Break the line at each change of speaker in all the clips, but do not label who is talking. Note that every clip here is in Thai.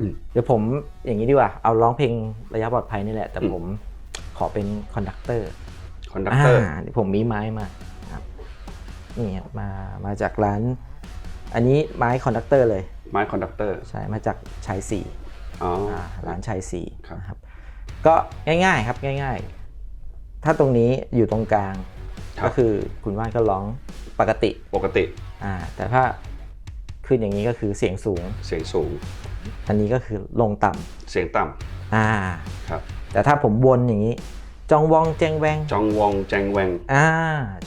อืม
เดี๋ยวผมอย่างนี้ดีกว่า เอาร้องเพลงระยะปลอดภัยนี่แหละ แต่ผมขอเป็นคอนดักเตอร์
คอนดักเตอร์
นี่ผมมีไม้มาครับนี่ครับมามาจากร้าน อันนี้ไม้คอนดักเตอร์เลย
ไม้คอนดักเตอร์
ใช่มาจากชายสี่
อ๋อ
อ่าร้านชายสี่
ครับ
นะครับ ก็ง่ายๆครับง่าย ๆ ถ้าตรงนี้อยู่ตรงกลาง
ครับ
ก็คือคุณว่านก็ร้องปกติ
ปกติ
อ่า แต่ถ้าขึ้นอย่างนี้ก็คือเสียงสูง
เสียงสูง
อันนี้ก็คือลงต่ำ
เสียงต่
อ่าำ
ครับ
แต่ถ้าผมวนอย่างนี้จองวองแจงแวง
จองวองแจงแวง
อ่า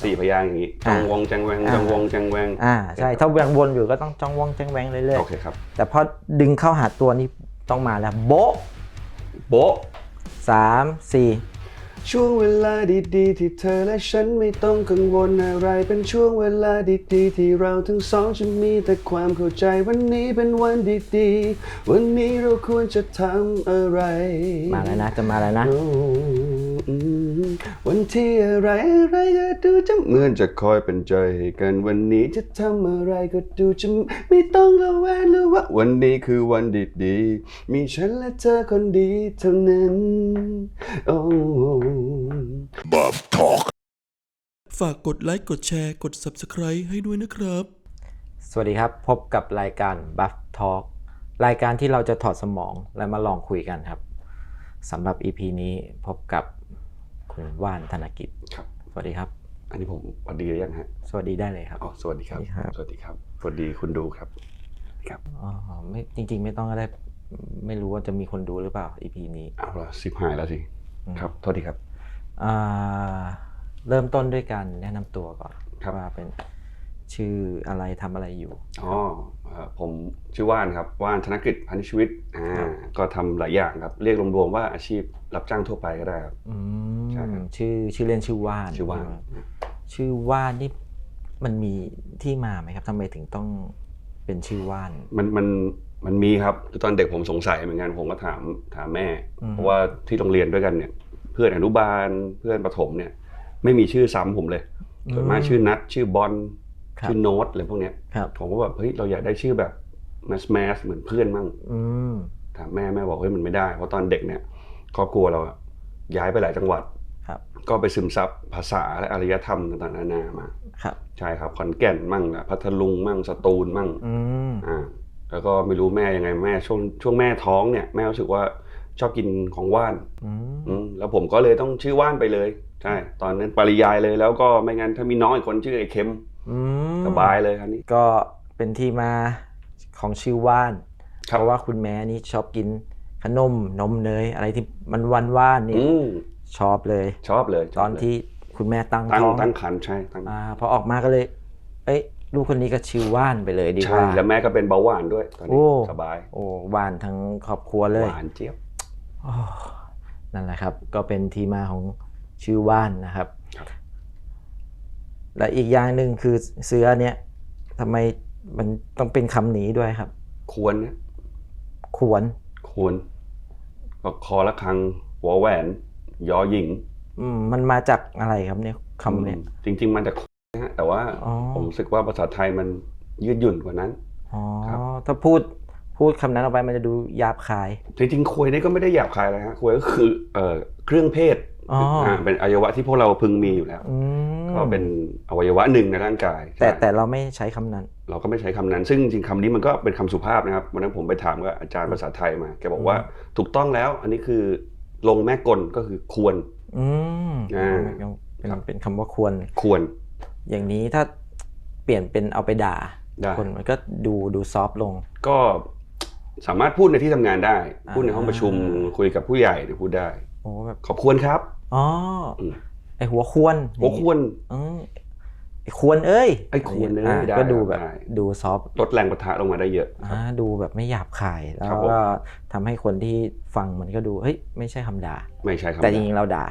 สี่พยางค์อย่างนี้จ
อ่า
องวองแจงแวง
อ่า
จองวองแจงแวง
อ่าใช่ถ้ายังวนอยู่ก็ต้องจองวองแจงแวงเรื่อย
โอเคครับ
ๆแต่พอดึงเข้าหาตัวนี้ต้องมาแล้วโบ๊ะ
โบ๊ะ
สามสี่
ช่วงเวลาดีๆ ที่เธอและฉันไม่ต้องกังวลอะไร เป็นช่วงเวลาดีๆ ที่เราทั้งสองจะมีแต่ความเข้าใจวันนี้เป็นวันดีๆ วันนี้เราควรจะทำอะไร
มาแล้วนะจะมาแล้วนะ
Oh วันที่อะไรอะไรก็ดูจะเหมือนจะคอยเป็นใจให้กันวันนี้จะทำอะไรก็ดูจะไม่ต้องระแวงหรือว่าวันนี้คือวันดีๆ มีฉันและเธอคนดีเท่านั้นโอ้
ฝากกดไลค์กดแชร์กด Subscribe ให้ด้วยนะครับ
สวัสดีครับ พบกับรายการ Buff Talk รายการที่เราจะถอดสมองและมาลองคุยกันครับสำหรับ EP นี้พบกับ คุณว่านธนกิจ
ครับ
สวัสดีครับ
อันนี้ผมสวัสดีหรือยังฮะ
สวัสดีได้เลยครับ
อ๋อสวัสดีครับ
สวัสดีครับ
สวัสดีครับ สวัสดีคุณดูครับ ครับ
อ๋อไม่จริง ๆ ไม่ต้องก็ได้ไม่รู้ว่าจะมีคนดูหรือเปล่า EP นี้
เอาละสิบหายแล้วสิครับโทษทีครับ
อ่าเริ่มต้นด้วยการแนะนำตัวก่อน
ครับ
ว่าเป็นชื่ออะไรทำอะไรอยู่
อ๋อเอ่อ ผมชื่อว่านครับว่านธนกฤษพันธิชีวิตอ่า
ครับ
ก็ทำหลายอย่างครับ เรียกรวมๆว่าอาชีพรับจ้างทั่วไปก็ได้ครับ
อืม
ใช่ครับ
ชื่อชื่อเล่นชื่อว่าน
ชื่อว่าน
ชื่อว่านนี่มันมีที่มาไหมครับทำไมถึงต้องเป็นชื่อว่าน
มันมันมันมีครับคือตอนเด็กผมสงสัยเหมือนกันผมก็ถามถามแม่
อืม
เพราะว่าที่โรงเรียนด้วยกันเนี่ย เพื่อนอนุบาลเพื่อนประถมเนี่ย ไม่มีชื่อซ้ำผมเลยส่วนมากชื่อนัทชื่อบอล
ครับ
ชื่อโน้ตอะไรพวกเนี้ย
ครับ
ผมก็แบบเฮ้ยเราอยากได้ชื่อแบบแมสแมสเหมือนเพื่อนมั่ง
อืม
ถามแม่แม่บอกเฮ้ยมันไม่ได้เพราะตอนเด็กเนี่ยครอบครัวเราอะย้ายไปหลายจังหวัด
ครับ
ก็ไปซึมซับภาษาและอารยธรรมต่างๆนานามา
ครับ
ใช่ครับขอนแก่นมั่งนะพัทลุงมั่งสตูลมั่ง
อืม
อ่าแล้วก็ไม่รู้แม่ยังไงแม่ช่วงช่วงแม่ท้องเนี่ยแม่รู้สึกว่าชอบกินของว่าน
อืม
อืมแล้วผมก็เลยต้องชื่อว่านไปเลย ใช่ ตอนนั้นปริยายเลยแล้วก็ไม่งั้นถ้ามีน้องอีกคนชื่อไอ้เค็ม
อืม
ส บายเลยครับนี้
ก็เป็นที่มาของชื่อว่าน
ครับ
เพราะว่าคุณแม่นี่ชอบกินขนมนมเนยอะไรที่มันวันว่านนี่
อืม
ชอบเลย
ชอบเลยช
ต
บ
อน
เลย
ที่คุณแม่ตั้ง
ตั้ง
ท้อง
ตั้งคันใช่ตั้ง
อ่าพอออกมาก็เลย เอ้ยลูกคนนี้ก็ชื่อว่านไปเลยดีก
ใช่
ว่า
แล้วแม่ก็เป็นเบาหวานด้วยตอน
โอ้
นี้สบาย
โอ้ว่านทั้งครอบครัวเลย
หวานเจี๊ยบ
โอ้นั่นแหละครับ ก็เป็นที่มาของชื่อว่านนะครับ
ครับ
และอีกอย่างหนึ่งคือเสือเนี่ยทำไมมันต้องเป็นคำนี้ด้วยครับ
ควรนะ
ควร
ควรก็คอละครังหัวแหวน ยอหญิง
อืมมันมาจากอะไรครับเนี่ยคำเนี่ย
อืมจริง ๆมันจะนะฮะแต่ว่า
อ๋อ
ผมรู้สึกว่าภาษาไทยมันยืดหยุ่นกว่านั้น
อ๋อ
ครับ
ถ้าพูด พูดคำนั้นออกไปมันจะดูหยาบคาย
จริงๆควยนี่ก็ไม่ได้หยาบคายอะไรฮะควยก็คือเอ่อเครื่องเพศ
อ๋ออ่า
เป็นอวัยวะที่พวกเราพึงมีอยู่แล้ว
อืม
ก็เป็นอวัยวะหนึ่งในร่างกาย
แต่
ใช่
แต่เราไม่ใช้คำนั้น
เราก็ไม่ใช้คำนั้น ซึ่งจริงๆคำนี้มันก็เป็นคำสุภาพนะครับวันนั้นผมไปถามกับอาจารย์ภาษาไทยมาแกบอกว่าถูกต้องแล้ว อันนี้คือลงแม่กลก็คือควร
อืม
อ่า
เป็น
ครับ
เป็นคำว่าควร
ควร
อย่างนี้ถ้าเปลี่ยนเป็นเอาไปด่า
ได้
คนมันก็ดูดูซอฟต์ลง
ก็ สามารถพูดในที่ทำงานได้ พูดในห้องประชุม
อ่า
คุยกับผู้ใหญ่เนี่ยพูดได้
โอ้แบบ
ขอบคุณครับ
อ๋ออ
ม
ไอหัวควร
หัวควร
อืมไอควรเอ้ย
ไอ้ควรเอ้ยาได้
ก็ดูแบบ
ได้
ดูซอฟต์
ลดแรงประทะลงมาได้เยอะครับ
อ่าดูแบบไม่หยาบคายแล้
ครั
ว
บผม
ก็ทำให้คนที่ฟังมันก็ดูเฮ้ยไม่ใช่คำด่า
ไม่ใช่คำ
แต่จ
ด่า
ริงๆเราด่า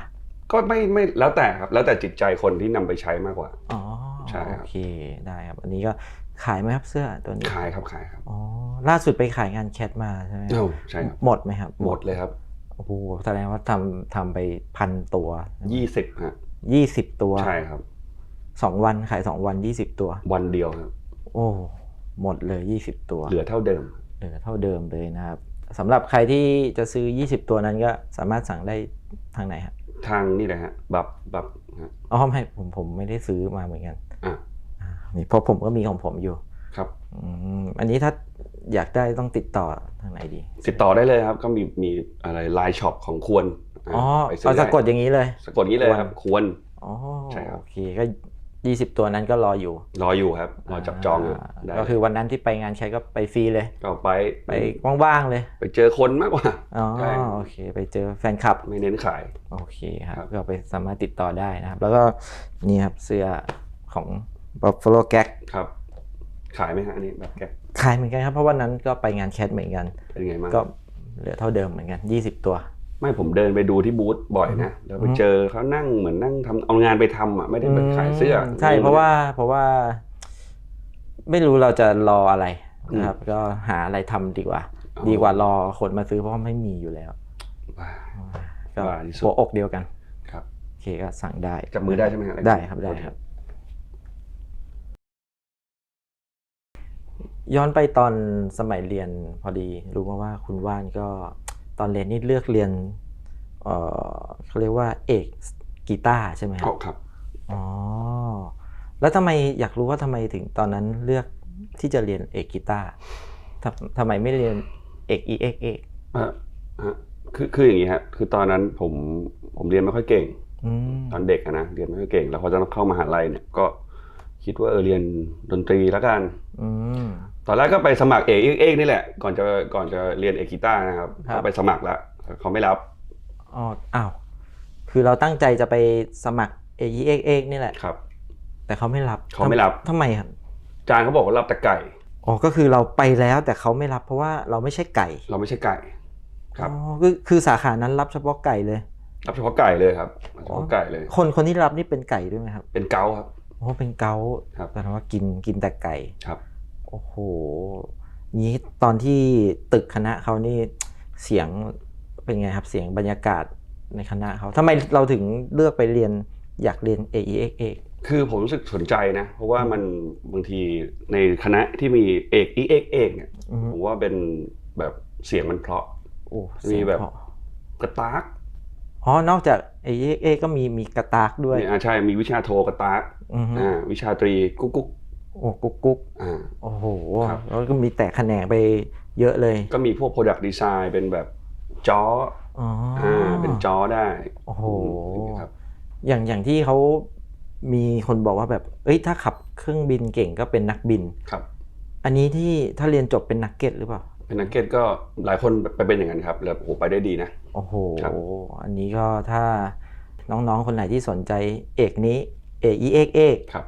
ก็ไม่ไม่แล้วแต่ครับ แล้วแต่จิตใจคนที่นำไปใช้มากกว่า
อ๋อ
ใช่ครับ
โอเคได้ครับอันนี้ก็ ขายไหมครับเสื้อตัวนี้
ขายครับขายครับ
อ๋อล่าสุดไปขายงานแคทมาใช่ไหม
เอ้าใช่ครับ
หมดไหมครับ
หมดเลยครับ
โอ้โหแสดงว่าทำทำไปพันตัว
ยี่สิบฮะ
ยี่สิบตัว
ใช่ครับ
สองวันขายสองวันยี่สิบตัว
วันเดียวครับ
โอ้หมดเลยยี่สิบตัว
เหลือเท่าเดิม
เหลือเท่าเดิมเลยนะครับสำหรับใครที่จะซื้อ 20 ตัวนั้นก็สามารถสั่งได้ทางไหนครับ
ทางนี่แหละฮะบับบับฮะ
อ๋อไม่ผมผมไม่ได้ซื้อมาเหมือนกัน
อะ
อ่า นี่เพราะผมก็มีของผมอยู่
ครับ
อืมอันนี้ถ้าอยากได้ต้องติดต่อทางไหนดี
ติดต่อได้เลยครับ ก็มีมีอะไรไลน์ช็อปของควร
อ๋อ
ไปซื้
เอา
ได้
สะกดอย่างนี้เลย
สะกดนี้เลยครับควร
อ๋อ
ใช่ครับ
โอเคก็20ตัวนั้นก็รออยู่
รออยู่ครับ รอจับจองอยู่ได้
ก็คือวันนั้นที่ไปงานใช้ก็ไปฟรีเลย
ก็ไป
ไปว่างๆเลย
ไปเจอคนมากกว่า
อ๋อ
ใช่
โอเค ไปเจอแฟนคลับ
ไม่เน้นขาย
โอเคครับ
ครับ
ก็ไปสามารถติดต่อได้นะครับ แล้วก็นี่ครับเสื้อของ Buffalo Gag
ครับ ขายไหมฮะอันนี้แบบแก
ขายเหมือนกันครับเพราะวันนั้นก็ไปงานแคทเหมือนกัน
เป็นไงบ้าง
ก็เหลือเท่าเดิมเหมือนกัน 20 ตัว
ไม่ผมเดินไปดูที่บูธบ่อยนะแล้วไปเจอเขานั่งเหมือนนั่งทำเอางานไปทำอะไม่ได้แบบขายเสื้อ
มใช่เพราะว่าเพราะว่า ไม่รู้เราจะรออะไรนะครับ ก็หาอะไรทำดีกว่า ดีกว่ารอคนมาซื้อเพราะว่าไม่มีอยู่แล้ว
ว้า
ก็
ว่าที่สุด
หัวอกเดียวกัน
ครับ
โอเคก็สั่งได้
จับมือได้ใช่ไหมฮะ
ได้ครับได้ครับ ย้อนไปตอนสมัยเรียนพอดี รู้มาว่าคุณว่านก็ตอนเรียนนี่เลือกเรียนเอ่อเขาเรียกว่าเอกกีตาร์ใช่ไหมครั
เอา
บ
ครับ
อ๋อแล้วทำไมอยากรู้ว่าทำไมถึงตอนนั้นเลือกที่จะเรียนเอกกีตาร์ทำทำไมไม่เรียนเอกอีเอกเอก
เออฮะคือคืออย่างนี้ฮะคือตอนนั้นผมผมเรียนไม่ค่อยเก่ง
อืม
ตอนเด็กอะนะเรียนไม่ค่อยเก่ง แล้วพอจะเข้ามหาลัยเนี่ยก็คิดว่าเออเรียนดนตรีแล้วกัน
อืม
ตอนแรกก็ไปสมัครเอกเอกเอกนี่แหละ ก่อนจะก่อนจะเรียนเอกกีตาร์นะครับ
ครับ
ก็ไปสมัครแล้วเขาไม่รับ
อ๋ออ้าวคือเราตั้งใจจะไปสมัครเอกอีเอกเอกนี่แหละ
ครับ
แต่เขาไม่รับ
เขาไม่รับ
ทำไมครับ
อาจารย์เขาบอกว่ารับแต่ไก่
อ๋อก็คือเราไปแล้วแต่เขาไม่รับเพราะว่าเราไม่ใช่ไก่
เราไม่ใช่ไก่ ครับ
อ๋อคือคือสาขานั้นรับเฉพาะไก่เลย
รับเฉพาะไก่เลยครับรับเฉพาะไก่เลย
คนคนที่รับนี่เป็นไก่ด้วยไหมครับ
เป็นเกาต์ครับ
โอ้เป็นเกาต์
ครับ
แปลว่ากินกินแต่ไก่
ครับ
โอ้โหนี้ตอนที่ตึกคณะเขานี่เสียงเป็นไงครับเสียงบรรยากาศในคณะเขาทำไมเราถึงเลือกไปเรียนอยากเรียน A E X X
คือผมรู้สึกสนใจนะ เพราะว่ามันบางทีในคณะที่มีเอกอีเอกเอกเนี่ย
อืม
ผมว่าเป็นแบบเสียงมันเพราะ
โอ้
มี
เสียง
แบบ
เพราะ
กระตาก
อ๋อนอกจาก A E X X ก็มีมีกระตากด้วย
เนี่ยอ่าใช่มีวิชาโทกระตาก
อือฮึ
อ่าวิชาตรีกุ๊กกุ๊ก
โอ้กุ๊กกุ๊ก
อ่า
โอ้โห
ครับ
แล้วก็มีแตกแขนงไปเยอะเลย
ก็มีพวก Product Design เป็นแบบจอ
อ๋ออ
อ่าเป็นจอได้
โอ้โห
อย่างเงี้ยครับ
อย่างอย่างที่เขามีคนบอกว่าแบบ เอ้ย ถ้าขับเครื่องบินเก่งก็เป็นนักบิน
ครับ
อันนี้ที่ถ้าเรียนจบเป็นนักเก็ตหรือเปล่า
เป็นนักเก็ตก็หลายคนไปเป็นอย่างนั้นครับ แล้วโอ้โหไปได้ดีนะ
โอ้โห
ครับ
อันนี้ก็ถ้าน้องๆ คนไหนที่สนใจเอกนี้ เอกอีเอกเอก
ครับ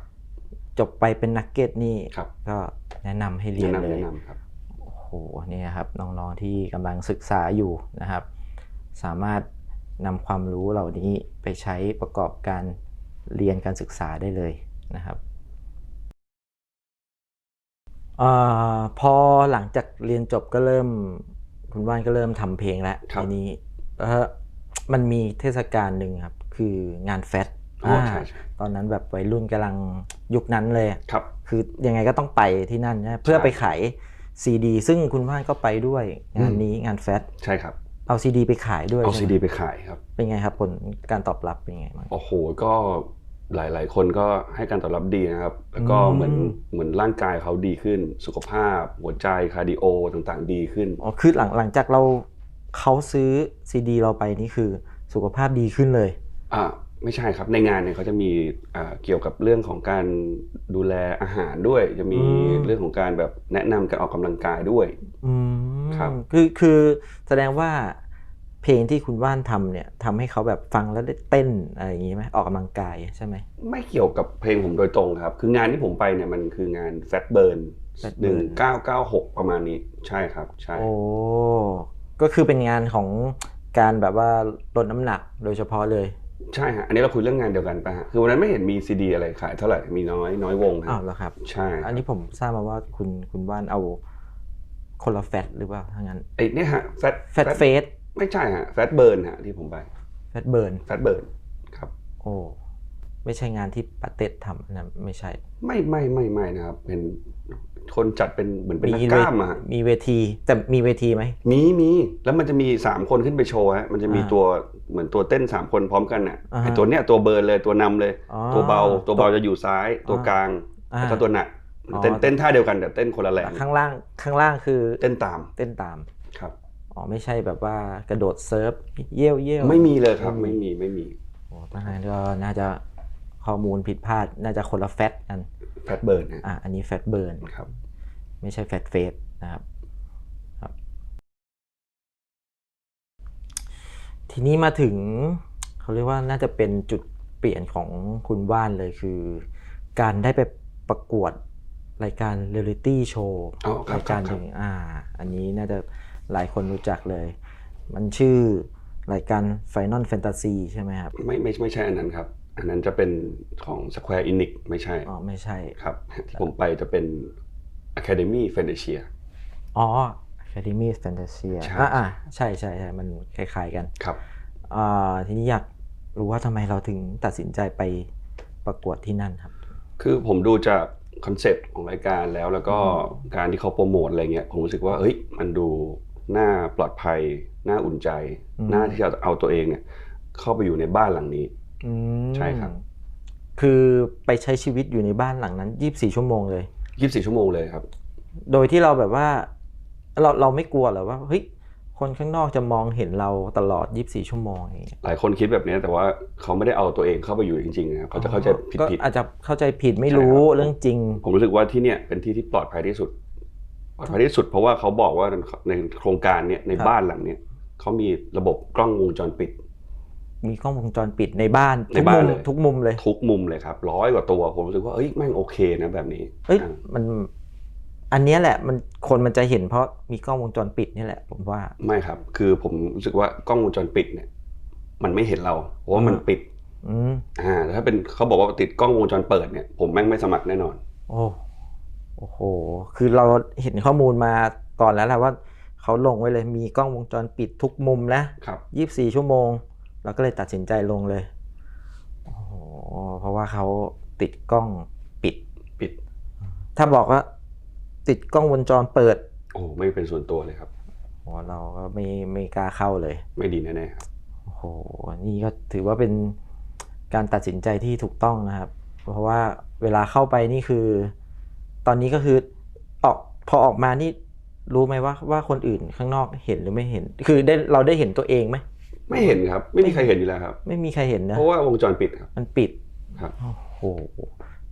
จบไปเป็นนักเก็ตนี่
ครับ
ก็แนะนำให้เรีย
แนะ
น
นำ
เลย
แนะนำครับ
โอ้โหเนี่ยครับน้องๆที่กำลังศึกษาอยู่นะครับ สามารถนำความรู้เหล่านี้ไปใช้ประกอบการเรียนการศึกษาได้เลยนะครับอาพอหลังจากเรียนจบก็เริ่ม คุณว่านก็เริ่มทำเพลงแล้ว
ครับ
ทีนี้แล้วมันมีเทศกาลหนึ่งครับ คืองานแฟต
อ๋อ
อ่า
ใช่ใช่
ตอนนั้นแบบวัยรุ่นกำลัง ยุคนั้นเลยอะ
ครับ
คือยังไงก็ต้องไปที่นั่นนะเพื่อไปขายซีดีซึ่งคุณว่านก็ไปด้วยงานนี้งานแฟต
ใช่ครับ
เอาซีดีไปขายด้วย
เอา
ใช่
ซี
ไหม
ดีไปขายครับ
เป็นไงครับผลการตอบรับเป็นไงบ้าง
โอ้โหก็หลาย ๆ คนก็ให้การตอบรับดีนะครับ แล้วก็
อืม
เหมือนเหมือนร่างกายเขาดีขึ้น สุขภาพ หัวใจคาร์ดิโอต่างๆ ดีขึ้น
อ๋อคือหลังหลังจากเราเขาซื้อซีดีเราไปนี่คือสุขภาพดีขึ้นเลย
อ่า ไม่ใช่ครับในงานเนี่ยเขาจะมีอ่าเกี่ยวกับเรื่องของการดูแลอาหารด้วย จะมี
อืม
เรื่องของการแบบแนะนำการออกกำลังกายด้วย
อืม
ครับ
คือคือแสดงว่าเพลงที่คุณว่านทำเนี่ยทำให้เขาแบบฟังแล้วได้เต้นอะไรอย่างนี้ไหมออกกำลังกายใช่ไหม
ไม่เกี่ยวกับเพลงผมโดยตรงครับ คืองานที่ผมไปเนี่ยมันคืองาน Fat Burn
Fat
หนึ่ง
Burn
เก้าเก้าหกประมาณนี้ใช่ครับใช่
โอ้ก็คือเป็นงานของการแบบว่าลดน้ำหนักโดยเฉพาะเลย
ใช่ฮะอันนี้เราคุยเรื่องงานเดียวกันปะฮะคือวันนั้นไม่เห็นมีซีดีอะไรขายเท่าไหร่มีน้อยน้อยวง
อ้าว
ฮะ
แล้วครับ
ใช่ครับ
อันนี้ผมทราบมาว่าคุณคุณว่านเอาคนละแฟตหรือเปล่าถ้างั้น
ไอ้เนี่ยฮะ Fat
แฟตเฟส
ไม่ใช่ฮะ Fat Burn ฮะที่ผมไป
แฟตเบิร์น
Fat Burn ครับ
โอ้ไม่ใช่งานที่ปาเต็ดทำอันนะไม่ใช่
ไม่ไม่ไม่ไม่นะครับ เป็น คนจัดเป็นเหมือนเป็นนัก
มี
กล้ามอะฮะ
มีเวทีแต่มีเวทีไหม
มีมีแล้วมันจะมีสามคนขึ้นไปโชว์ฮะมันจะมี
อ่า
ตัวเหมือนตัวเต้นสามคนพร้อมกันน่ะ
อ่าฮะ
ไอตัวเนี้ยตัวเบิร์นเลยตัวนำเลย
อ๋อ
ตัวเบาตัวเบาจะอยู่ซ้ายตัวกลาง
อ่า
แล้วก็ตัวหนัก
อ๋อ
เต้นเต้นท่าเดียวกันแต่เต้นคนละแรง
ข้างล่างข้างล่างคือ
เต้นตาม
เต้นตาม
ครับ
อ๋อไม่ใช่แบบว่ากระโดดเซิร์ฟเยี่ยวเยี่ยว
ไม่มีเลยครับ
ไม่
ไม่
มี
มีไม่มี
โอ้ตั้งนั้นก็น่าจะข้อมูลผิดพลาดน่าจะคนละแฟตกัน
แฟตเบิร์นนะ
อะอันนี้แฟตเบิร์น
ครับ
ไม่ใช่แฟตเฟสนะครับครับ ทีนี้มาถึงเขาเรียกว่าน่าจะเป็นจุดเปลี่ยนของคุณว่านเลยคือ การได้ไปประกวดรายการเรียลิตี้โชว์
อ๋อครับ
รายการ
ค
ห
รับ
นึ่งอ่า อันนี้น่าจะหลายคนรู้จักเลย มันชื่อรายการ Final Fantasy ใช่ไหมครับ
ไม่ไม่ไม่ใช่อันนั้นครับ อันนั้นจะเป็นของ Square Enix ไม่ใช่
อ๋อไม่ใช่
ครับ ที่ผมไปจะเป็น Academy Fantasia
อ๋อ Academy Fantasia
ใช่
อ่าอ่าใช่ใช่ใช่มันคล้ายๆกัน
ครับ
อ่าทีนี้อยากรู้ว่าทำไมเราถึงตัดสินใจไปประกวดที่นั่นครับ
คือผมดูจากคอนเซ็ปต์ของรายการแล้วแล้วก็การที่เขาโปรโมทอะไรเงี้ยผมรู้สึกว่าเฮ้ยมันดูน่าปลอดภัยน่าอุ่นใจ
อืม
น่าที่จะเอาตัวเองเนี่ยเข้าไปอยู่ในบ้านหลังนี้
อืม
ใช่ครับ
คือไปใช้ชีวิตอยู่ในบ้านหลังนั้น 24 ชั่วโมงเลย
24ชั่วโมงเลยครับ
โดยที่เราแบบว่า เราเราไม่กลัวเหรอว่าเฮ้ยคนข้างนอกจะมองเห็นเราตลอด 24 ชั่วโมงอย่างเงี้ย
หลายคนคิดแบบนี้แต่ว่าเขาไม่ได้เอาตัวเองเข้าไปอยู่จริงๆนะครับเขาจะเข้าใจผิด
ก็
ผิด
อาจจะเข้าใจผิดไม่รู้
ใช่ครับ
เรื่องจริง
ผมรู้สึกว่าที่เนี่ยเป็นที่ที่ปลอดภัยที่สุด ปลอดภัยที่สุดเพราะว่าเขาบอกว่าในโครงการเนี่ยใน
ครับ
บ้านหลังเนี่ยเขามีระบบกล้องวงจรปิด
มีกล้องวงจรปิดในบ้าน
ใน
ทุก
บ้า
มุ
น
ม
เลย
ทุกมุมเลย
ทุกมุมเลยครับร้อยกว่าตัวผมรู้สึกว่าเอ้ยแม่งโอเคนะแบบนี้
เอ้ย
อ่า
มัน อันเนี้ยแหละมันคนมันจะเห็นเพราะมีกล้องวงจรปิดเนี่ยแหละ ผมว่า
ไม่ครับ คือผมรู้สึกว่ากล้องวงจรปิดเนี่ย มันไม่เห็นเราเพราะว่ามัน
อ่า
ปิด
อืม
อ่าแต่ถ้าเป็นเขาบอกว่าติดกล้องวงจรเปิดเนี่ยผมแม่งไม่สมัครแน่นอน
โอ้โอ้โห คือเราเห็นข้อมูลมาก่อนแล้วแหละว่าเขาลงไว้เลยมีกล้องวงจรปิดทุกมุมนะครับยี่บสี่ชั่วโมง เราก็เลยตัดสินใจลงเลยโอ้โหเพราะว่าเขาติดกล้องปิด
ปิด
ถ้าบอกว่า ติดกล้องวงจรเปิด
โอ้ไม่เป็นส่วนตัวเลยครับ
โอ้เราก็ไม่ไม่กล้าเข้าเลย
ไม่ดีแน่ๆครับ
โอ้โหนี่ก็ถือว่าเป็นการตัดสินใจที่ถูกต้องนะครับ เพราะว่าเวลาเข้าไปนี่คือ ตอนนี้ก็คือออกพอออกมานี่รู้ไหมว่าว่าคนอื่นข้างนอกเห็นหรือไม่เห็น คือได้เราได้เห็นตัวเองไหม
ไม่เห็นครับ ไม่มีใครเห็นอยู่แล้วครับ
ไม่มีใครเห็นนะ
เพราะว่าวงจรปิดครับ
มันปิด
ครับ
โอ้โห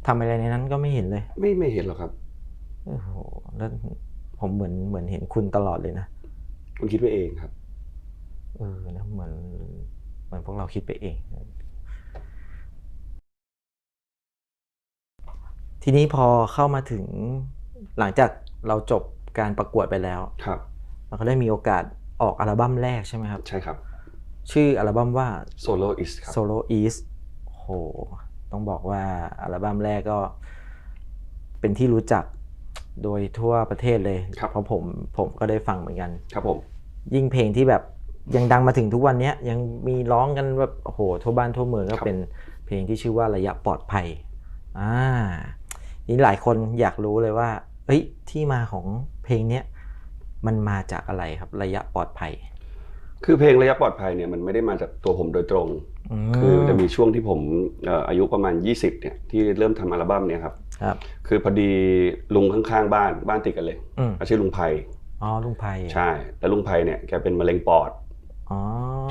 ทำอะไรในนั้นก็ไม่เห็นเลย
ไม่ไม่เห็นหรอกครับ
โอ้โหแล้วผมเหมือนเหมือนเห็นคุณตลอดเลยนะ
คุณคิดไปเองครับ
เออนะเหมือนเหมือนพวกเราคิดไปเอง ทีนี้พอเข้ามาถึงหลังจากเราจบการประกวดไปแล้ว
ครับ
เราก็ได้มีโอกาสออกอัลบั้มแรกใช่ไหมครับ
ใช่ครับ
ชื่ออัลบั้มว่า
Solo is ครับ
Solo East โห ต้องบอกว่าอัลบั้มแรกก็เป็นที่รู้จักโดยทั่วประเทศเลย
ครับ
เพราะผมผมก็ได้ฟังเหมือนกัน
ครับผม
ยิ่งเพลงที่แบบยังดังมาถึงทุกวันเนี้ยยังมีร้องกันแบบโอ้โหทั่วบ้านทั่วเมืองก็เป็นเพลงที่ชื่อว่าระยะปลอดภัยอ่านี่หลายคนอยากรู้เลยว่า เอ้ยที่มาของเพลงเนี้ยมันมาจากอะไรครับระยะปลอดภัย
คือเพลงระยะปลอดภัยเนี่ยมันไม่ได้มาจากตัวผมโดยตรง
ม
คือจะมีช่วงที่ผมเอ่ออายุประมาณ 20เนี่ยที่เริ่มทำอัลบั้มเนี่ยครับ
ครับ
คือพอดีลุงข้างๆบ้านบ้านติดกันเลย
อืม
เขาชื่อลุงไพ
อ๋อลุงไพ
ใช่แล้วลุงไพเนี่ยแกเป็นมะเร็งปอด
อ๋อ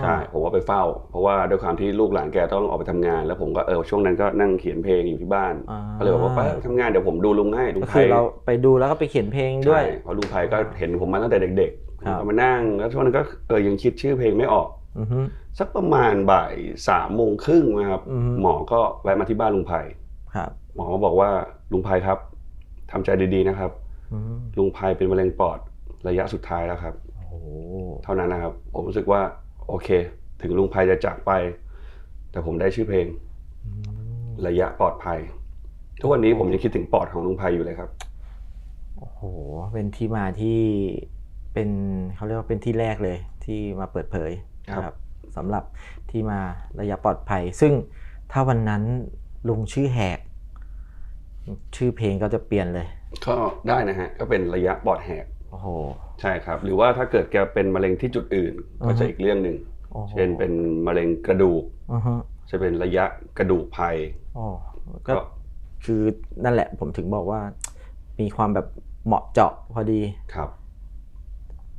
ใช่ผมว่าไปเฝ้า เพราะว่าด้วยความที่ลูกหลานแกต้องออกไปทำงาน แล้วผมก็เออช่วงนั้นก็นั่งเขียนเพลงอยู่ที่บ้าน
อ่า
ก็เลยบอกว่าไปทำงานเดี๋ยวผมดูลุงให้ลุง
ก็
ไพ
คือเราไปดูแล้วก็ไปเขียนเพลงด้วย
ใช่เพราะลุงไพก็เห็นผมมาตั้งแต่เด็กๆ
ครับ
ก็มานั่งแล้วช่วงนั้นก็เออยังคิดชื่อเพลงไม่ออก
อือฮึ
สักประมาณบ่ายสามโมงครึ่งนะครับ
อือฮึ
หมอก็แวะมาที่บ้านลุงไพ
ครับ
หมอก็บอกว่าลุงไพครับทำใจดีๆนะครับ
อืม
ลุงไพเป็นมะเร็งปอดระยะสุดท้ายแล้วครับ
โอ้โห
เท่านั้นนะครับ ผมรู้สึกว่า โอเค ถึงลุงไพจะจากไป แต่ผมได้ชื่อเพลง
อืม
ระยะปลอดภัย ทุกวันนี้ผมยังคิดถึงปอดของลุงไพอยู่เลยครับ
โอ้โหเป็นที่มาที่ เป็นเขาเรียกว่าเป็นที่แรกเลยที่มาเปิดเผย
ครับ
นะครับสำหรับที่มาระยะปลอดภัย ซึ่งถ้าวันนั้นลุงชื่อแหก ชื่อเพลงก็จะเปลี่ยนเลย
ก็ได้นะฮะ ก็เป็นระยะปอดแหก
โอ้โห
ใช่ครับ หรือว่าถ้าเกิดแกเป็นมะเร็งที่จุดอื่น
อือฮึ
ก็จะอีกเรื่องหนึ่ง
โอ้โห
เช่นเป็นมะเร็งกระดูก
อือฮึ
จะเป็นระยะกระดูกภัย
โอ้ก็
ก็
คือนั่นแหละผมถึงบอกว่า มีความแบบเหมาะเจาะพอดี
ครับ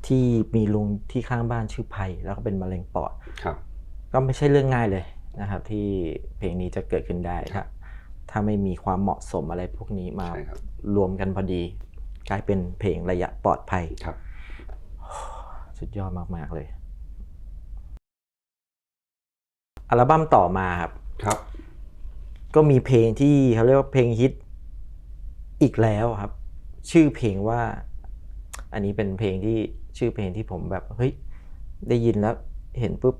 ที่มีลุงที่ข้างบ้านชื่อไผ่แล้วก็เป็นมะเร็งปอด
ครับ
ก็ไม่ใช่เรื่องง่ายเลยนะครับ ที่เพลงนี้จะเกิดขึ้นได้ถ้าถ้าไม่มีความเหมาะสมอะไรพวกนี้มา
ใช่ครับ
รวมกันพอดี กลายเป็นเพลงระยะปลอดภัย
ครับ
สุดยอดมาก ๆ เลย อัลบั้มต่อมาครับ
ครับ
ก็มีเพลงที่เขาเรียกว่าเพลงฮิตอีกแล้วครับ ชื่อเพลงว่า อันนี้เป็นเพลงที่ ชื่อเพลงที่ผมแบบเฮ้ยได้ยินแล้วเห็นปุ๊บ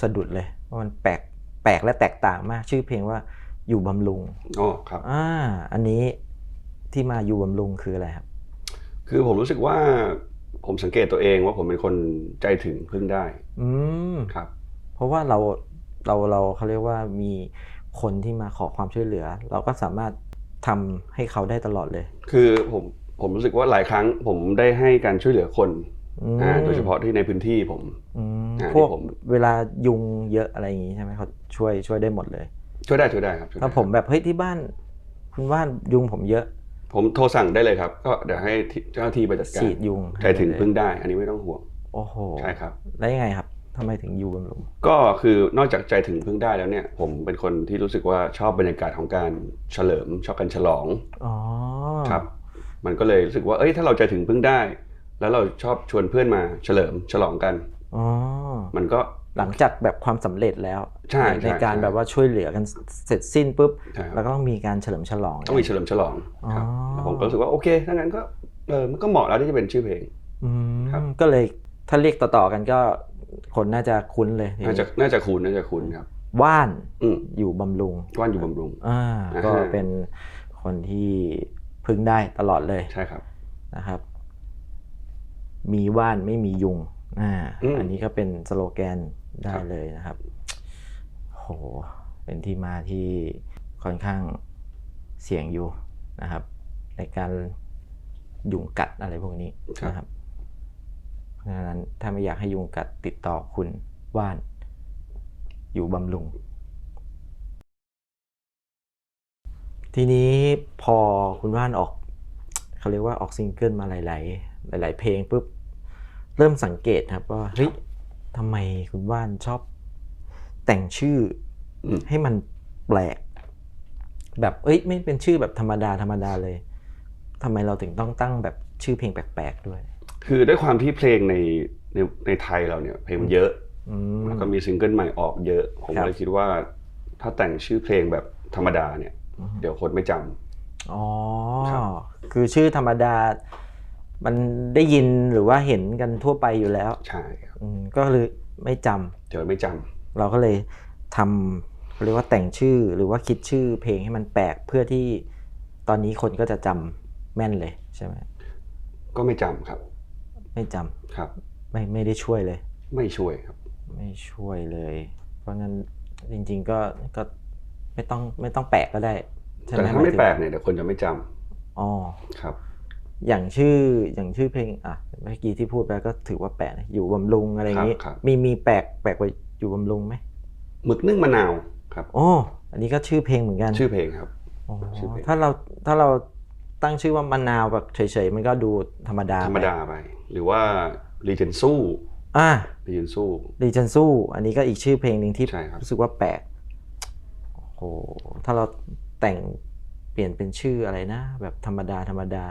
สะดุดเลยว่ามันแปลกแปลกและแตกต่างมาก ชื่อเพลงว่าอยู่บำรุง
อ๋อครับ
อ่าอันนี้ที่มาอยู่บำรุงคืออะไรครับ
คือผมรู้สึกว่าผมสังเกตตัวเองว่าผมเป็นคนใจถึงพึ่งได้
อืม
ครับ
เพราะว่าเราเราเราเขาเรียกว่ามีคนที่มาขอความช่วยเหลือ เราก็สามารถทำให้เขาได้ตลอดเลย
คือผม ผมรู้สึกว่าหลายครั้งผมได้ให้การช่วยเหลือคน
อืม
อ่าโดยเฉพาะที่ในพื้นที่ผม
อืม
อ่า
พวก
ที่ผม
เวลายุงเยอะอะไรอย่างงี้ใช่ไหมเขาช่วยช่วยได้หมดเลย
ช่วยได้ช่วยได้ครับช่วยได้
ถ้าผมแบบเฮ้ยที่บ้านคุณว่านยุงผมเยอะ
ผมโทรสั่งได้เลยครับ ก็เดี๋ยวให้ที่เจ้าหน้าที่ไปจัดการ
ฉีดยุง
ใจถึง
ให้เลย
พึ่งได้ อันนี้ไม่ต้องห่วง
โอ้โห
ใช่ครับ
แล้วยังไงครับทำไมถึงอยู่บำรุง
ก็คือนอกจากใจถึงพึ่งได้แล้วเนี่ยผมเป็นคนที่รู้สึกว่าชอบบรรยากาศของการเฉลิมชอบการฉลอง
อ๋อ
ครับ มันก็เลยรู้สึกว่าเอ้ยถ้าเราใจถึงพึ่งได้ แล้วเราชอบชวนเพื่อนมาเฉลิมฉลองกัน
อ๋อ
มันก็
หลังจากแบบความสำเร็จแล้ว
ใช่
ใน
ใช่
ในการ
ใช่
แบบว่าช่วยเหลือกันเสร็จสิ้นปุ๊บ
ใช่ค
แล้
รั
ว
บ
ก็ต้องมีการเฉลิมฉลอง
ต้องมีเฉลิมฉลองครับ
อ๋อ
แล้วผมก็รู้สึกว่าโอเคถ้างั้นก็เออมันก็เหมาะแล้วที่จะเป็นชื่อเพลง
อืม
ครับ
ก็เลยถ้าเรียกต่อๆกันก็คนน่าจะคุ้นเลย
น่าจะน่าจะคุ้นน่าจะคุ้นครับ
ว่าน
อืม
อยู่บำรุง
ว่านอยู่บำรุง
อ่า
อ่า
ก็เป็นคนที่ พึ่งได้ตลอดเลย
ใช่ครับ
นะครับ มีว่านไม่มียุงอ่า
อืม
อันนี้ก็เป็นสโลแกนได้
ครับ
เลยนะครับโหเป็นที่มาที่ค่อนข้างเสี่ยงอยู่นะครับ ในการยุงกัดอะไรพวกนี้นะครับเพราะฉะนั้นถ้าไม่อยากให้ยุงกัดติดต่อคุณว่าน อยู่บำรุง ทีนี้พอคุณว่านออกเขาเรียกว่าออกซิงเกิลมาหลาย ๆ หลาย ๆ เพลงปุ๊บเริ่มสังเกตครับว่าเฮ้ยทำไมคุณว่านชอบแต่งชื่ออ
ม
ให้มันแปลก แบบเอ้ยไม่เป็นชื่อแบบธรรมดาธรรมดาเลยทำไมเราถึงต้องตั้งแบบชื่อเพลงแปลก ๆ ด้วย
คือด้วยความที่เพลงในในในไทยเราเนี่ยเพลงมันเยอะ
อืม
แล้วก็มีซิงเกิลใหม่ออกเยอะ ผม
ครับ
เลยคิดว่า ถ้าแต่งชื่อเพลงแบบธรรมดาเนี่ย เดี๋ยวคนไม่จำ
อ๋อ
ครับ
คือชื่อธรรมดา มันได้ยินหรือว่าเห็นกันทั่วไปอยู่แล้ว
ใช่ครับ
อืมก็เลยไม่จำ
เดี๋ยวไม่จำ
เราก็เลยทำเขาเรียกว่าแต่งชื่อหรือว่าคิดชื่อเพลงให้มันแปลกเพื่อที่ตอนนี้คนก็จะจำแม่นเลยใช่ไหม
ก็ไม่จำครับ
ไม่จำ
ครับ
ไม่ไม่ได้ช่วยเลย
ไม่ช่วยครับ
ไม่ช่วยเลย เพราะงั้นจริง ๆ ก็ก็ ไม่ต้องไม่ต้องแปลกก็ได้ใช่ไห
แต่
ม
ถ้าไม่
หยถึง
แปลกเนี่ยเดี๋ยวคนจะไม่จำ
อ๋อ
ครับ
อย่างชื่ออย่างชื่อเพลงอะเมื่อกี้ที่พูดไปก็ถือว่าแปลกนะอยู่บำรุงอะไรอย่างนี้
ครับครับ
มีมีแปลกแปลกกว่าอยู่บำรุงไหม
หมึกนึ่งมะนาวครับ
โอ้อันนี้ก็ชื่อเพลงเหมือนกัน
ชื่อเพลงครับ
อ๋อ
ชื่อเพลง
ถ้าเราถ้าเราตั้งชื่อว่ามะนาวแบบเฉยๆมันก็ดูธรรมดา
ธรรมดา
ไป
ไปหรือว่ารีเจนสู้
อะ
รีเจนสู้
รีจันสู้อันนี้ก็อีกชื่อเพลงหนึ่งที่
ใช่ครับ
รู้สึกว่าแปลก โอ้โหถ้าเราแต่งเปลี่ยนเป็นชื่ออะไรนะ แบบธรรมดาธรรมดา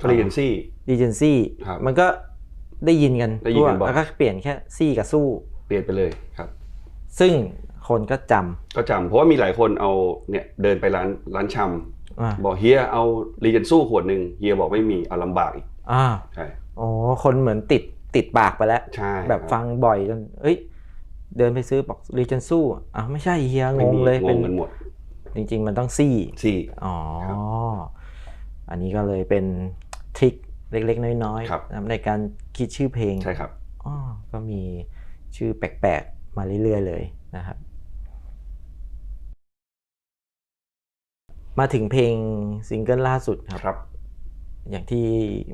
ก็รีเจนซี่
รีเจนซี่
ครับ
มันก็ได้ยินกัน
ได้ยินกัน
ทั่ว
บ่อย
แล้วก็เปลี่ยนแค่ซี่กับสู้
เปลี่ยนไปเลยครับ
ซึ่งคนก็จำ
ก็จำเพราะว่ามีหลายคนเอาเนี่ยเดินไปร้านร้านชำ
อ่า
บอกเฮียเอารีเจนสู้ขวดหนึ่งเฮียบอกไม่มีเอาลำบากอีก
อ่า
ใช่
อ๋อคนเหมือนติดติดปากไปแล้ว
ใช่
แบบ
ครับ
ฟังบ่อยจนเอ้ย เดินไปซื้อบอกรีเจนสู้อะไม่ใช่เฮียง
ไม่
ง
มี
เลย
ง
เป็น
งกันหมด
จริง ๆ มันต้องซี่
ซี่
อ๋อ
ครับ
อันนี้ก็เลยเป็นทริคเล็กๆ น้อย
ครับ
ๆนะครับในการคิดชื่อเพลง
ใช่ครับ
อ๋อก็มีชื่อแปลกๆ มาเรื่อยๆ เลยนะครับ มาถึงเพลงซิงเกิลล่าสุดครับ
ครับ
อย่างที่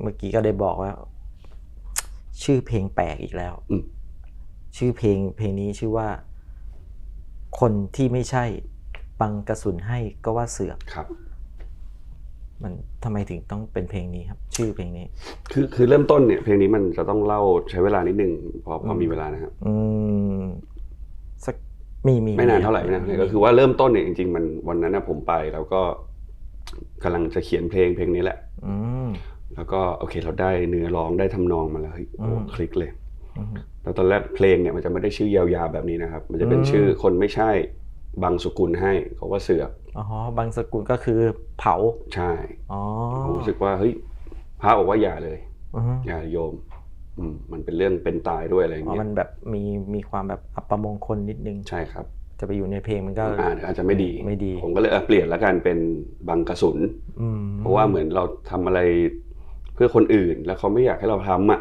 เมื่อกี้ก็ได้บอกว่า ชื่อเพลงแปลกอีกแล้ว
อืม
ชื่อเพลงเพลงนี้ชื่อว่า คนที่ไม่ใช่บังกระสุนให้ก็ว่าเสือก
ครับ
มันทำไมถึงต้องเป็นเพลงนี้ครับ ชื่อเพลงนี้
คือคือเริ่มต้นเนี่ย เพลงนี้มันจะต้องเล่าใช้เวลานิดนึงพอพอมีเวลานะครับ
อืมสักมีมี
ไม่นานเท่าไหร่ไม่นานเท่าไหร่ก็คือว่าเริ่มต้นเนี่ยจริงๆมันวันนั้นนะผมไปแล้วก็กำลังจะเขียนเพลงเพลงนี้แหละ
อืม
แล้วก็โอเคเราได้เนื้อร้องได้ทำนองมาแล้วเฮ้ยโอ้
อืม
คลิกเลย
อืม
แล้วตอนแรกเพลงเนี่ยมันจะไม่ได้ชื่อยาวๆแบบนี้นะครับ มันจะเป็น
อืม
ชื่อคนไม่ใช่บางสกุลให้เขาว่าเสือก
อ๋อบางสกุลก็คือเผา
ใช่
อ๋อ
ผมรู้สึกว่าเฮ้ยพระบอกว่าอย่าเลย
อือฮึ
อย่าโยมอืมมันเป็นเรื่องเป็นตายด้วยอะไรอย่าง
อ๋อ
เงี้
มั
ย
นแบบมีมีความแบบอัปมงคลนิดนึง
ใช่ครับ
จะไปอยู่ในเพลงมันก็
อ่านอาจจะไม่ดี
ไม่ดี
ผมก็เลยเออเปลี่ยนแล้วกันเป็นบางกระสุน
อืม
เพราะว่าเหมือนเราทำอะไรเพื่อคนอื่นแล้วเขาไม่อยากให้เราทำอะ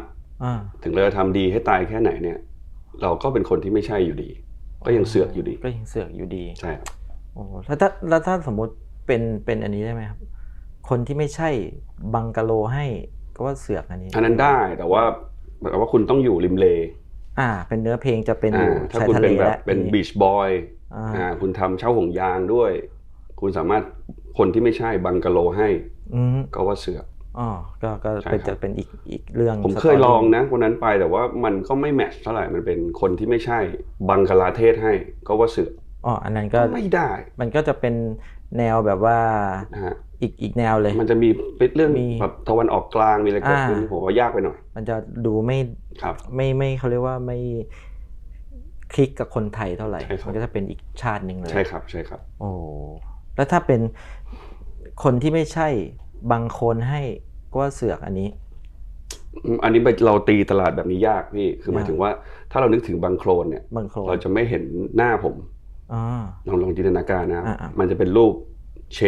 อ่า
ถึงเราจะทำดีให้ตายแค่ไหนเนี่ย เราก็เป็นคนที่ไม่ใช่อยู่ดี ก็ยังเสือกอยู่ดี
ก็ยังเสือกอยู่ดี
ใช่ครับ
โอ้แล้วถ้าแล้วถ้าสมมติเป็นเป็นอันนี้ได้ไหมครับ คนที่ไม่ใช่บังกะโลให้ก็ว่าเสือกอันนี้
อันนั้นได้แต่ว่าแต่ว่าคุณต้องอยู่ริมเล
อ่า เป็นเนื้อเพลงจะเป็นอยู่
อ่าถ้า
ชาย
คุณ
ทะเล
เป็นแบ
แล้
บ
ว
เป็น
ที
บีชบอย
อ่า
อ่าคุณทำเช่าห่วงยางด้วย คุณสามารถคนที่ไม่ใช่บังกะโลให้
อืม
ก็ว่าเสือก
อ๋อก็ก็
ใช่
เป็น
ครับ
จะเป็นอีกอีกเรื่อง
ผม
สต
เคยลองนะวันนั้นไปแต่ว่ามันก็ไม่แมทช์เท่าไหร่มันเป็นคนที่ไม่ใช่บังกลาเทศให้ก็ว่าเสือก
อ๋ออันนั้นก็
ไม่ได้
มันก็จะเป็นแนวแบบว่า
นะฮะ
อีกอีกแนวเลย
มันจะมีเป็นเรื่อง
มี
แบบตะวันออกกลางมีอะไรเกิดขึ้น
อ่า
ผมว่ายากไปหน่อย
มันจะดูไม่
ครับ
ไม่ไม่เขาเรียกว่าไม่คลิกกับคนไทยเท่าไหร่
ใช่ครับ
มันก็จะเป็นอีกชาติหนึ่งเลย
ใช่ครับ ใช่ครับ
โอ้ แล้วถ้าเป็นคนที่ไม่ใช่บางคนให้ก็ ว่าเสือกอันนี้
อืมอันนี้เราตีตลาดแบบนี้ยากพี่คือหมาย
ยาก
ถึงว่าถ้าเรานึกถึงบังโคลนเนี่ย
บางโคลน
เราจะไม่เห็นหน้าผม
อ่า
ลองลองจินตนาการนะครับ
อ่าๆ
มันจะเป็นรูปเช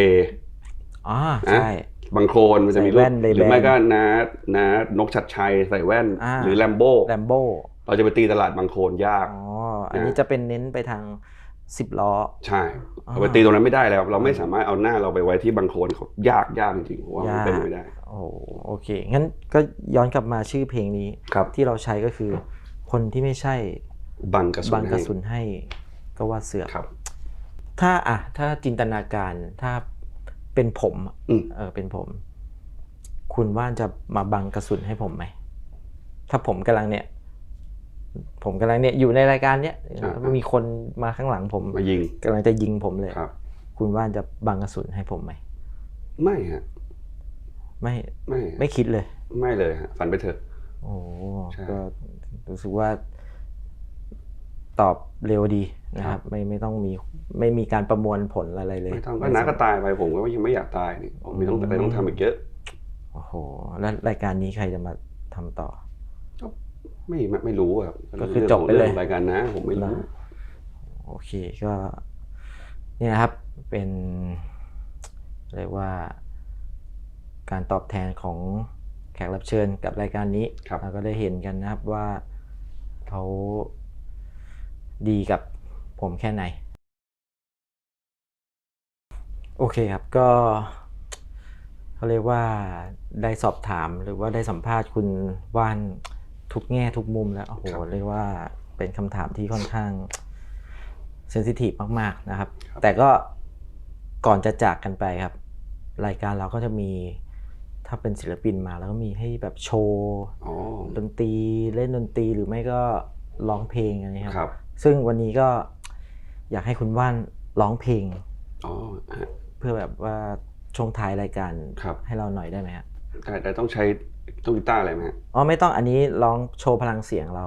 อ่าใช่
บางโคลนมันจะมีรู
ใส่แว่
ป
น Ray-Ban
หรือไม่ก็น้าน้านกชัดชัยใส่แว่น
อ่า
หรือแลมโบ้
แลมโบ
เราจะไปตีตลาดบางโคลนยาก
อ๋ออันนี้จะเป็นเน้นไปทาง สิบล้อ
ใช่
อ่า
เราไปตีตรงนั้นไม่ได้แล้ว เราไม่สามารถเอาหน้าเราไปไว้ที่บางโคลนเขายากยากจริงๆผมว่ามัน
ยาก
เป็นไปไม่ได้
โอ้โอเค งั้นก็ย้อนกลับมาชื่อเพลงนี้
ครับ
ที่เราใช้ก็คือ คนที่ไม่ใช่
บังกระสุน
บางกระ
ให้
สุนให้ก็ว่าเสือก
ครับ
ถ้าอะถ้าจินตนาการถ้าเป็นผมอะ
อืม
เออเป็นผม คุณว่านจะมาบังกระสุนให้ผมไหมถ้าผมกำลังเนี่ย ผมกำลังเนี่ยอยู่ในรายการเนี้ยแล้วมีคนมาข้างหลังผม
มายิง
กำลังจะยิงผมเลย
ครับ
คุณว่านจะบังกระสุนให้ผมไหม
ไม่ฮะ
ไม่
ไม่ฮะ
ไม่คิดเลย
ไม่เลยฮะฝันไปเถอะ
โอ้
ใช่
ก็รู้สึกว่าตอบเร็วดีนะครับ ไม่ไม่ต้องมีไม่มีการประมวลผลอะไรเลย
ไม่ต้องก็น้าก็ตายไปผมก็ยังไม่อยากตายนี่ผมไม่ต้องอะไรต้องทำอีกเยอะ
โอ้โหแล้วรายการนี้ใครจะมาทำต่อ
ไม่ไม่ไม่รู้อะ
ก็คือจบไปเลย
รื่องของรายการนะ ผมไม่รู้
โอเคก็เนี่ยนะครับเป็นเรียกว่าการตอบแทนของแขกรับเชิญกับรายการนี้
ครับ
เราก็ได้เห็นกันนะครับว่าเขาดีกับผมแค่ไหน โอเคครับก็เขาเรียกว่าได้สอบถามหรือว่าได้สัมภาษณ์คุณว่าน ทุกแง่ทุกมุมแล้วโอ้โห
ครับ
เรียกว่าเป็นคำถามที่ค่อนข้างเซนซิทีฟมากๆนะครับ
ครับ
แต่ก็ก่อนจะจากกันไปครับ รายการเราก็จะมีถ้าเป็นศิลปินมาแล้วก็มีให้แบบโชว์
อ๋อ
ดนตรีเล่นดนตรีหรือไม่ก็ร้องเพลงอะไรเงี้ย
ค
ค
รั
รับบซึ่งวันนี้ก็อยากให้คุณว่านร้องเพลง
อ๋อฮะ
เพื่อแบบว่าช่วงท้ายรายการ
ครับ
ให้เราหน่อยได้ไหมครับ
แต่แต่ต้องใช้ ต้องกีตาร์อะไรไหมฮะ
อ๋อไม่ต้องอันนี้ร้องโชว์พลังเสียงเรา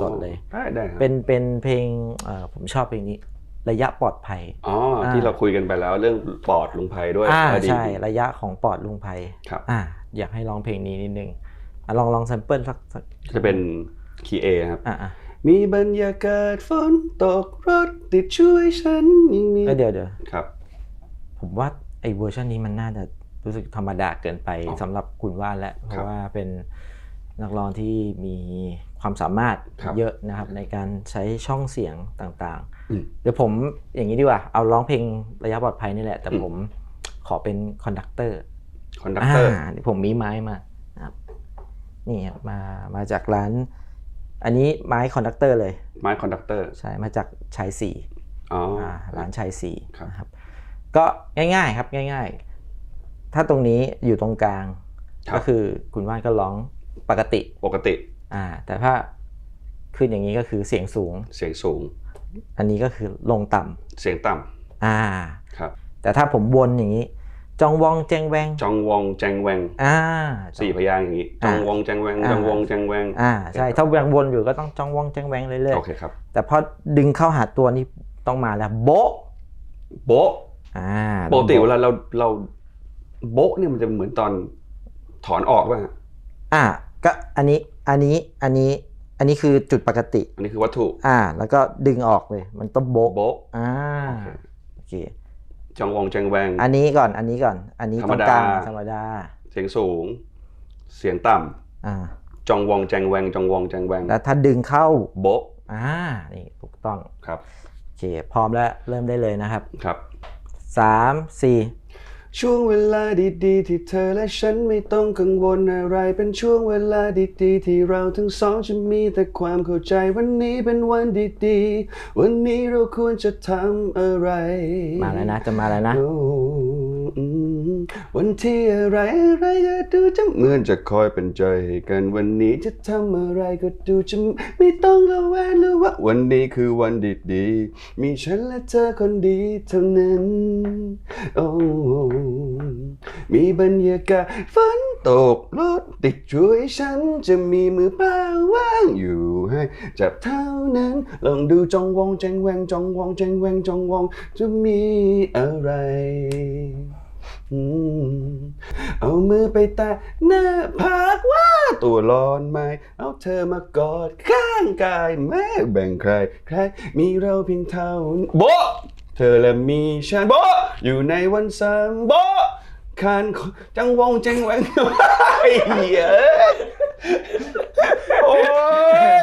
สดๆเลย
อ๋อได้ได้ครับ
เป็นเป็นเพลงเอ่อผมชอบเพลงนี้ ระยะปลอดภัย
อ๋อที่
อ่า
เราคุยกันไปแล้วเรื่องปอดลุงไพด้วย
อ่า
อดีต
ใช่ระยะของปอดลุงไพ
ครับ
อ่าอยากให้ร้องเพลงนี้นิดนึงอะลองลองแซมเปิลสักสัก
จะเป็นคีย์เอครับ
อะอะ
มีบรรยากาศฝนตกรถติดช่วยฉันยังมี
เอ้ยเดี๋ยวเดี๋ยว
ครับ
ผมว่าไอ้เวอร์ชันนี้มันน่าจะ รู้สึกธรรมดาเกินไป
อ๋อ
สำหรับคุณว่านแล้วเพ
ครั
ราะ
บ
ว่าเป็นนักร้องที่มีความสามารถ
ครับ
เยอะนะครับ ในการใช้ช่องเสียงต่าง
อืม
ๆเดี๋ยวผมอย่างนี้ดีกว่า เอาร้องเพลงระยะปลอดภัยนี่แหละ แต่
อืม
ผมขออเป็นคอนดักเตอร์
คอนดักเตอร์
นี่ผมมีไม้มานะครับนี่ครับมามาจากร้าน อันนี้ไม้คอนดักเตอร์เลย
ไม้คอนดักเตอร์
ใช่มาจากชายสี่
อ๋อ
อ่าร้านชายสี่
ครับ
นะครับ ก็ง่ายๆครับง่าย ๆ ถ้าตรงนี้อยู่ตรงกลาง
ครับ
ก็คือคุณว่านก็ร้องปกติ
ปกติ
อ่า แต่ถ้าขึ้นอย่างนี้ก็คือเสียงสูง
เสียงสูง
อันนี้ก็คือลงต่ำ
เสียงต่
อ่าำ
ครับ
แต่ถ้าผมวนอย่างนี้ จองวองแจงแวง
จองวองแจงแวง
อ่า
สี่พยางค์อย่างนี้ จ
อ่า
องวองแจงแวง
อ่า
จองวองแจงแวง
อ่า ใช่ ถ้ายังวนอยู่ก็ต้องจองวองแจงแวงเรื่อย
โอเคครับ
ๆแต่พอดึงเข้าหาตัวนี่ต้องมาแล้วโบ๊ะ
โบ๊ะ
อ่า
ปกติ
อง
เว
โบ๊ะ
ลาเราเรา โบ๊ะเนี่ยมันจะเหมือนตอนถอนออกป่ะฮะ
อ่า ก็อันนี้อันนี้อันนี้อันนี้คือจุดปกติ
อันนี้คือวัตถุ
อ่า แล้วก็ดึงออกเลย มันต้องโบ๊ะ
โบ๊ะ
อ่า
โอเค
โอเค
จองวองแจงแวง
อันนี้ก่อนอันนี้ก่อน อันนี้
ธร
ต
ร
ร
ม
ง
ดา
กลางธรรมดา
เสียงสูง เสียงต่ำ
อ่า
จองวองแจงแวงจองวองแจงแวง
แล้วถ้าดึงเข้า
โบ๊ะ
อ่านี่ถูกต้อง
ครับ
โอเคพร้อมแล้วเริ่มได้เลยนะครับ
ครับ
สามสี่
ช่วงเวลาดีๆ ที่เธอและฉันไม่ต้องกังวลอะไร เป็นช่วงเวลาดีๆ ที่เราทั้งสองจะมีแต่ความเข้าใจวันนี้เป็นวันดีๆ วันนี้เราควรจะทำอะไร
มาแล้วนะ จะมาแล้วนะ
โอ้อืม วันที่อะไรอะไรก็ดูจะเหมือนจะคอยเป็นใจให้กันวันนี้จะทำอะไรก็ดูจะไม่ต้องระแวงหรือว่าวันนี้คือวันดีๆ มีฉันและเธอคนดีเท่านั้นโอ้มีบรรยากาศฝนตกรถติดช่วยฉันจะมีมือเปล่าว่างอยู่ให้จับเท่านั้นลองดูจองวองแจงแวงจองวองแจงแวงจองวองจะมีอะไร เอามือไปแตะหน้าผากว่าตัวร้อนไหม เอาเธอมากอดข้างกายแม่แบ่งใครใคร มีเราเพียงเท่านั้โบะเธอและมีฉันโบะอยู่ในวันสามโบะคันจังวองแจงแหวงไอ้เหี้ยโอ้ย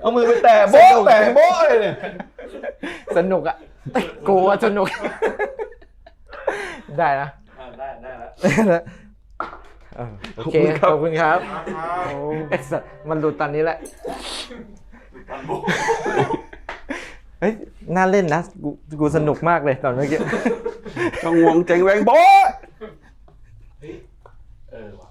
เอามือไปแตะโบะแตะโบะเลยเนี่ย
สนุกอะกูว่าสนุก ได้นะอ่า
ได้ได้แล้ว
โอเคขอบคุณครับโอ้รัสมันหลุดตอนนี้แหละเฮ้ยน่าเล่นนะกูสนุกมากเลยตอนเมื่อกี้
ต้องวงเจงแวงโบ๊ะเฮ้ยเออว่ะ